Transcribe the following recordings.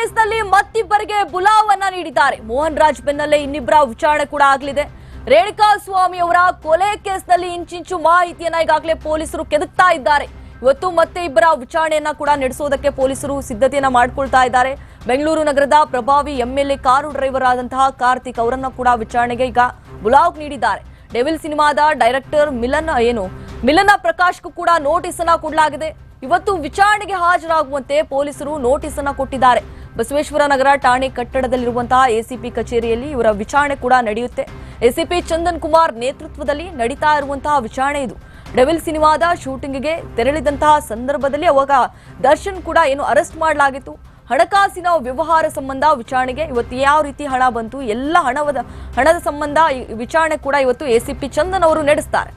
ಕೇಸ್ನಲ್ಲಿ ಮತ್ತಿಬ್ಬರಿಗೆ ಬುಲಾವನ್ನ ನೀಡಿದ್ದಾರೆ. ಮೋಹನ್ ರಾಜ್ ಬೆನ್ನಲ್ಲೇ ಇನ್ನಿಬ್ಬರ ವಿಚಾರಣೆ ಕೂಡ ಆಗಲಿದೆ. ರೇಣುಕಾ ಸ್ವಾಮಿ ಅವರ ಕೊಲೆ ಕೇಸ್ನಲ್ಲಿ ಇಂಚಿಂಚು ಮಾಹಿತಿಯನ್ನ ಈಗಾಗಲೇ ಪೊಲೀಸರು ಕೆದಕ್ತಾ ಇದ್ದಾರೆ. ಇವತ್ತು ಮತ್ತೆ ಇಬ್ಬರ ವಿಚಾರಣೆಯನ್ನ ಕೂಡ ನಡೆಸೋದಕ್ಕೆ ಪೊಲೀಸರು ಸಿದ್ಧತೆಯನ್ನ ಮಾಡ್ಕೊಳ್ತಾ ಇದ್ದಾರೆ. ಬೆಂಗಳೂರು ನಗರದ ಪ್ರಭಾವಿ ಎಂಎಲ್ಎ ಕಾರು ಡ್ರೈವರ್ ಆದಂತಹ ಕಾರ್ತಿಕ್ ಅವರನ್ನ ಕೂಡ ವಿಚಾರಣೆಗೆ ಈಗ ಬುಲಾವ್ ನೀಡಿದ್ದಾರೆ. ಡೆವಿಲ್ ಸಿನಿಮಾದ ಡೈರೆಕ್ಟರ್ ಮಿಲನ್, ಏನು, ಮಿಲನ ಪ್ರಕಾಶ್ಗೂ ಕೂಡ ನೋಟಿಸ್ ಅನ್ನ ಕೊಡಲಾಗಿದೆ. ಇವತ್ತು ವಿಚಾರಣೆಗೆ ಹಾಜರಾಗುವಂತೆ ಪೊಲೀಸರು ನೋಟಿಸ್ ಅನ್ನ ಕೊಟ್ಟಿದ್ದಾರೆ. ಬಸವೇಶ್ವರ ನಗರ ಠಾಣೆ ಕಟ್ಟಡದಲ್ಲಿರುವಂತಹ ಎಸಿಪಿ ಕಚೇರಿಯಲ್ಲಿ ಇವರ ವಿಚಾರಣೆ ಕೂಡ ನಡೆಯುತ್ತೆ. ಎಸಿಪಿ ಚಂದನ್ ಕುಮಾರ್ ನೇತೃತ್ವದಲ್ಲಿ ನಡೀತಾ ಇರುವಂತಹ ವಿಚಾರಣೆ ಇದು. ಡೆವಿಲ್ ಸಿನಿಮಾದ ಶೂಟಿಂಗ್ಗೆ ತೆರಳಿದಂತಹ ಸಂದರ್ಭದಲ್ಲಿ ಅವಾಗ ದರ್ಶನ್ ಕೂಡ ಏನು ಅರೆಸ್ಟ್ ಮಾಡಲಾಗಿತ್ತು. ಹಣಕಾಸಿನ ವ್ಯವಹಾರ ಸಂಬಂಧ ವಿಚಾರಣೆಗೆ ಇವತ್ತು ಯಾವ ರೀತಿ ಹಣ ಬಂತು, ಎಲ್ಲ ಹಣವದ ಹಣದ ಸಂಬಂಧ ವಿಚಾರಣೆ ಕೂಡ ಇವತ್ತು ಎಸಿಪಿ ಚಂದನ್ ಅವರು ನಡೆಸ್ತಾರೆ.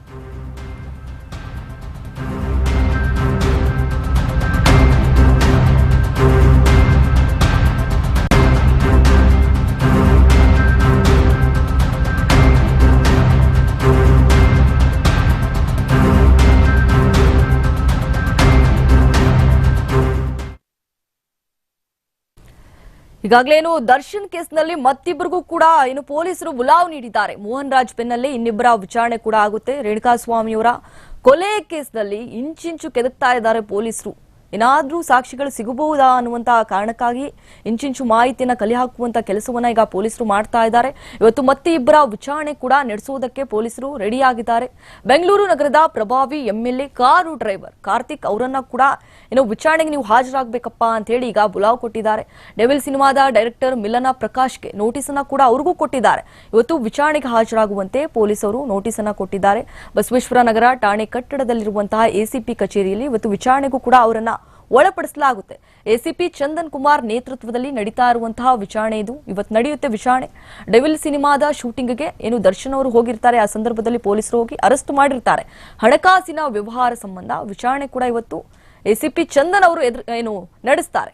ಈಗಾಗಲೇ ಏನು ದರ್ಶನ್ ಕೇಸ್ನಲ್ಲಿ ಮತ್ತಿಬ್ಬರಿಗೂ ಕೂಡ ಏನು ಪೊಲೀಸರು ಬುಲಾವ್ ನೀಡಿದ್ದಾರೆ. ಮೋಹನ್ ರಾಜ್ ಬೆನ್ನಲ್ಲೇ ಇನ್ನಿಬ್ಬರ ವಿಚಾರಣೆ ಕೂಡ ಆಗುತ್ತೆ. ರೇಣುಕಾ ಸ್ವಾಮಿಯವರ ಕೊಲೆ ಕೇಸ್ನಲ್ಲಿ ಇಂಚಿಂಚು ಕೆದಕ್ತಾ ಇದ್ದಾರೆ ಪೊಲೀಸರು. ಏನಾದ್ರೂ ಸಾಕ್ಷಿಗಳು ಸಿಗಬಹುದಾ ಅನ್ನುವಂತಹ ಕಾರಣಕ್ಕಾಗಿ ಇಂಚಿಂಚು ಮಾಹಿತಿಯನ್ನ ಕಲೆ ಹಾಕುವಂತ ಕೆಲಸವನ್ನ ಈಗ ಪೊಲೀಸರು ಮಾಡ್ತಾ ಇದ್ದಾರೆ. ಇವತ್ತು ಮತ್ತೆ ಇಬ್ಬರ ವಿಚಾರಣೆ ಕೂಡ ನಡೆಸುವುದಕ್ಕೆ ಪೊಲೀಸರು ರೆಡಿಯಾಗಿದ್ದಾರೆ. ಬೆಂಗಳೂರು ನಗರದ ಪ್ರಭಾವಿ ಎಂಎಲ್ಎ ಕಾರು ಡ್ರೈವರ್ ಕಾರ್ತಿಕ್ ಅವರನ್ನ ಕೂಡ ಏನೋ ವಿಚಾರಣೆಗೆ ನೀವು ಹಾಜರಾಗಬೇಕಪ್ಪ ಅಂತ ಹೇಳಿ ಈಗ ಬುಲಾವ್ ಕೊಟ್ಟಿದ್ದಾರೆ. ಡೆವಿಲ್ ಸಿನಿಮಾದ ಡೈರೆಕ್ಟರ್ ಮಿಲನ ಪ್ರಕಾಶ್ಗೆ ನೋಟಿಸ್ ಅನ್ನ ಕೂಡ ಅವ್ರಿಗೂ ಕೊಟ್ಟಿದ್ದಾರೆ. ಇವತ್ತು ವಿಚಾರಣೆಗೆ ಹಾಜರಾಗುವಂತೆ ಪೊಲೀಸರು ನೋಟಿಸ್ ಅನ್ನ ಕೊಟ್ಟಿದ್ದಾರೆ. ಬಸವೇಶ್ವರ ನಗರ ಠಾಣೆ ಕಟ್ಟಡದಲ್ಲಿರುವಂತಹ ಎಸಿಪಿ ಕಚೇರಿಯಲ್ಲಿ ಇವತ್ತು ವಿಚಾರಣೆಗೂ ಕೂಡ ಅವರನ್ನ ಒಳಪಡಿಸಲಾಗುತ್ತೆ. ಎಸಿಪಿ ಚಂದನ್ ಕುಮಾರ್ ನೇತೃತ್ವದಲ್ಲಿ ನಡೀತಾ ಇರುವಂತಹ ವಿಚಾರಣೆ ಇದು. ಇವತ್ತು ನಡೆಯುತ್ತೆ ವಿಚಾರಣೆ. ಡೆವಿಲ್ ಸಿನಿಮಾದ ಶೂಟಿಂಗ್ಗೆ ಏನು ದರ್ಶನ್ ಅವರು ಹೋಗಿರ್ತಾರೆ, ಆ ಸಂದರ್ಭದಲ್ಲಿ ಪೊಲೀಸರು ಹೋಗಿ ಅರೆಸ್ಟ್ ಮಾಡಿರ್ತಾರೆ. ಹಣಕಾಸಿನ ವ್ಯವಹಾರ ಸಂಬಂಧ ವಿಚಾರಣೆ ಕೂಡ ಇವತ್ತು ಎಸಿಪಿ ಚಂದನ್ ಅವರು ಏನು ನಡೆಸ್ತಾರೆ.